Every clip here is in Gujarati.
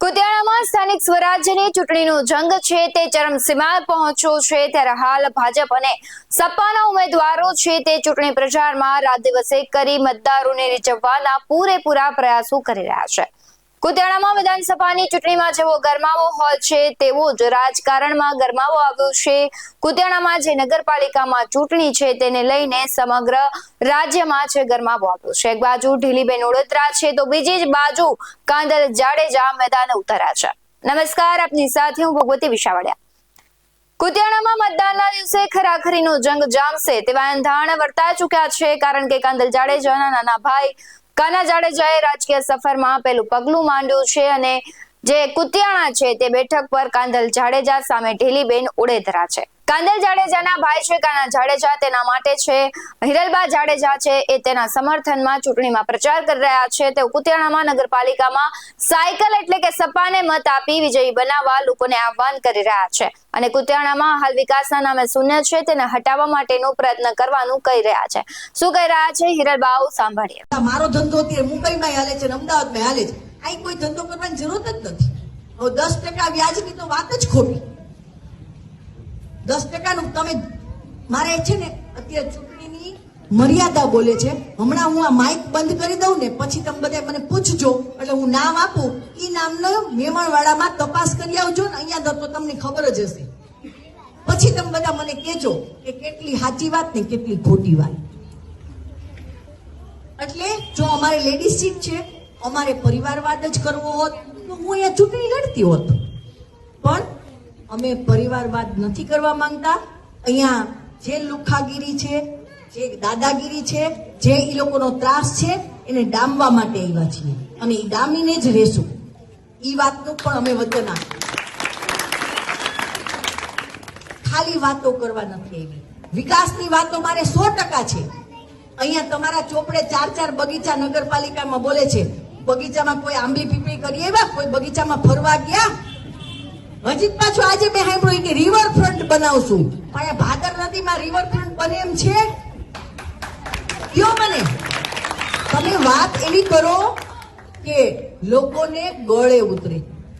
કુતિયાણામાં સ્થાનિક સ્વરાજ્યની ચૂંટણીનો જંગ છે, તે ચરમસીમાએ પહોંચ્યો છે, ત્યારે હાલ ભાજપ અને સપાના ઉમેદવારો છે, તે ચૂંટણી પ્રચારમાં રાત દિવસે કરી મતદારોને રીઝવવાના પૂરેપૂરા પ્રયાસો કરી રહ્યા છે. કુતિયાણામાં વિધાનસભાની ચૂંટણીમાં જેવો ગરમાવો હોય છે, તેવો જ રાજકારણમાં ગરમાવો આવ્યો છે. કુતિયાણામાં જે નગરપાલિકામાં ચૂંટણી છે, તેને લઈને સમગ્ર રાજ્યમાં છે ગરમાવો આવ્યો છે. એક બાજુ ઢીલીબેન ઓળત્રા છે, તો બીજી જ બાજુ કાંદલ જાડેજા મેદાને ઉતર્યા છે. નમસ્કાર, આપની સાથે હું ભગવતી વિશાવડિયા. કુતિયાણામાં મતદાનના દિવસે ખરાખરીનો જંગ જામશે તેવા એંધાણ વર્તાઈ ચુક્યા છે, કારણ કે કાંદલ જાડેજાના નાના ભાઈ કાના જાડેજાએ રાજકીય સફરમાં પેલું પગલું માંડ્યું છે અને જે કુતિયાણા છે તે બેઠક પર કાંદલ જાડેજા સામે ઢીલીબેન ઉડેધરા છે. કાંદલ જાડેજાના ભાઈ છે કાના જાડેજા તેના માટે છે. હિરલબા જાડેજા છે, એ તેના સમર્થનમાં ચૂંટણીમાં પ્રચાર કરી રહ્યા છે. તે કુતિયાણામાં, નગરપાલિકામાં સાયકલ એટલે કે સપાને મત આપી વિજયી બનાવવા લોકોને આહવાન કરી રહ્યા છે. અને કુતિયાણામાં હાલ વિકાસના નામે શૂન્ય છે, તેને હટાવવા માટેનો પ્રયત્ન કરવાનું કહી રહ્યા છે. શું કહી રહ્યા છે હિરલબાઓ સાંભળીએ. મારો ધંધો તે મુંબઈમાં હાલે છે અમદાવાદમાં હાલે છે. અહીં કોઈ ધંધો કરવાની જરૂર જ નથી. દસ ટકા વ્યાજની તો વાત જ ખોટી. દસ ટકાનું તમે મારે છે ને, અત્યારે ચૂંટણીની મર્યાદા બોલે છે. હમણાં હું આ માઇક બંધ કરી દઉં ને, પછી તમે બધા મને પૂછજો. એટલે હું નામ આપું. એ નામનો મેમણવાડામાં તપાસ કરી આવજો ને, અહીંયા તો તમને ખબર જ હશે. પછી તમે બધા મને કહેજો કે કેટલી સાચી વાત ને કેટલી ખોટી વાત. એટલે જો અમારે લેડીઝ સીટ છે, અમારે પરિવારવાદ જ કરવો હોત, તો હું અહીંયા ચૂંટણી લડતી હોત. પણ અમે પરિવારવાદ નથી કરવા માંગતા. અહીંયા જે લુખાગીરી છે, જે દાદાગીરી છે, જે એ લોકોનો ત્રાસ છે, એને ડામવા માટે આવ્યા છીએ. અને એ ડામીને જ રહેશું. એ વાતનું પણ અમે વચન આપ્યું ખાલી વાતો કરવા નથી આવી. વિકાસની વાતો મારે સો ટકા છે. અહીંયા તમારા ચોપડે ચાર ચાર બગીચા નગરપાલિકામાં બોલે છે, બગીચામાં કોઈ આંબી પીપળી કરી આવ્યા? કોઈ બગીચામાં ફરવા ગયા? હજી પાછું આજે મેં સાંભળ્યું કે રિવરફ્રન્ટ બનાવશું. પણ આ ભાદર નદીમાં રિવરફ્રન્ટ બને એમ છે? કયો મને તમે વાત એવી કરો કે લોકોને ગળે ઉતરે.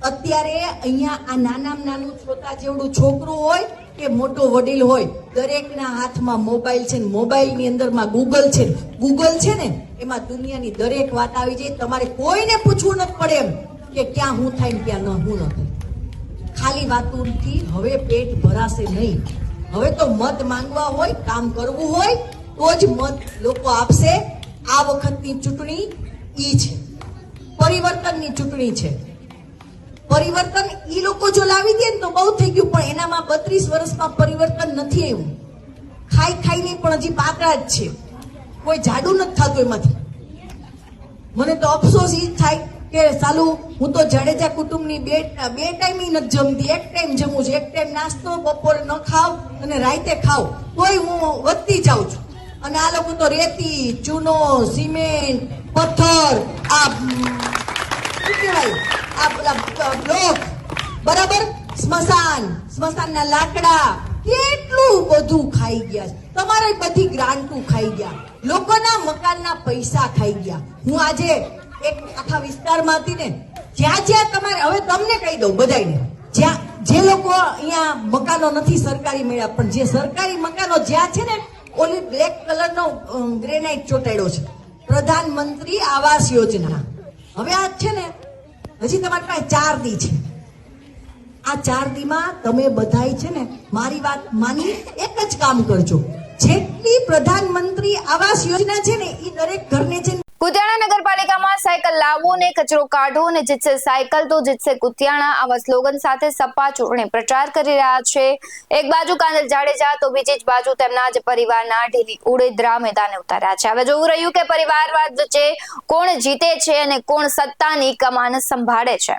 અત્યારે અહીંયા આ નાનામાં નાનું છોટા જેવડું છોકરું હોય કે મોટો વડીલ હોય, દરેકના હાથમાં મોબાઈલ છે ને મોબાઈલની અંદરમાં ગૂગલ છે. ગૂગલ છે ને, એમાં દુનિયાની દરેક વાત આવી જાય. તમારે કોઈને પૂછવું નથી પડે એમ કે ક્યાં હું થાય ને ક્યાં ન હું ન થાય. ખાલી વાતોથી હવે પેટ ભરાશે નહીં. હવે તો મત માંગવા હોય, કામ કરવું હોય, તો જ મત લોકો આપશે. આ વખતની ચૂંટણી ઈ છે. પરિવર્તનની ચૂંટણી છે. પરિવર્તન ઈ લોકો જો લાવી દે ને તો બહુ થઈ ગયું, પણ એનામાં બત્રીસ વર્ષમાં પરિવર્તન નથી આવ્યું. ખાઈ ખાઈને પણ હજી પાતળા જ છે. કોઈ જાડું નથી થતું એમાંથી. મને તો અફસોસ ઈ થાય કે સાલું, હું તો જાડેજા કુટુંબની બે બે ટાઈમ નથી જમતી. એક ટાઈમ જમું છું, એક ટાઈમ નાસ્તો, બપોરે ન ખાવ અને રાતે ખાવ. તોય હું વધતી જાઉં છું. અને આ લોકો તો રેતી, ચૂનો, સિમેન્ટ, પથ્થર, આ શું કહેવાય? આ પેલા બ્લોક. બરાબર? સ્મશાન. સ્મશાનના લાકડા. કેટલું બધું ખાઈ ગયા તમારે બધી ગ્રાન્ટું ખાઈ ગયા. લોકોના મકાનના પૈસા ખાઈ ગયા. હું આજે એક આખા વિસ્તારમાં હતી ને, જ્યાં જ્યાં તમારે, હવે તમને કહી દઉં બધાને જ્યાં, જે લોકો અહીંયા મકાનો નથી સરકારી મળ્યા, પણ જે સરકારી મકાનો જ્યાં છે ને, ઓલી બ્લેક કલરનો ગ્રેનાઇટ ચોટાડ્યો છે. પ્રધાનમંત્રી આવાસ યોજના. હવે આ છે ને, હજી તમારી પાસે ચાર દી છે. આ ચાર દીમાં તમે બધાય છે ને, મારી વાત માની, એક જ કામ કરજો. જેટલી પ્રધાનમંત્રી આવાસ યોજના છે ને એ દરેક ઘરને છે કુતિયાણા નગરપાલિકામાં સાયકલ લાવો ને કચરો કાઢો ને જીતશે સાયકલ, તો જીતશે કુતિયાણા. આવા સ્લોગન સાથે સપા ચૂંટણી પ્રચાર કરી રહ્યા છે. એક બાજુ કાંદલ જાડેજા, તો બીજી જ બાજુ તેમના જ પરિવારના ઢીલી ઉડેદરા મેદાને ઉતાર્યા છે. હવે જોવું રહ્યું કે પરિવારવાદ વચ્ચે કોણ જીતે છે અને કોણ સત્તાની કમાન સંભાળે છે.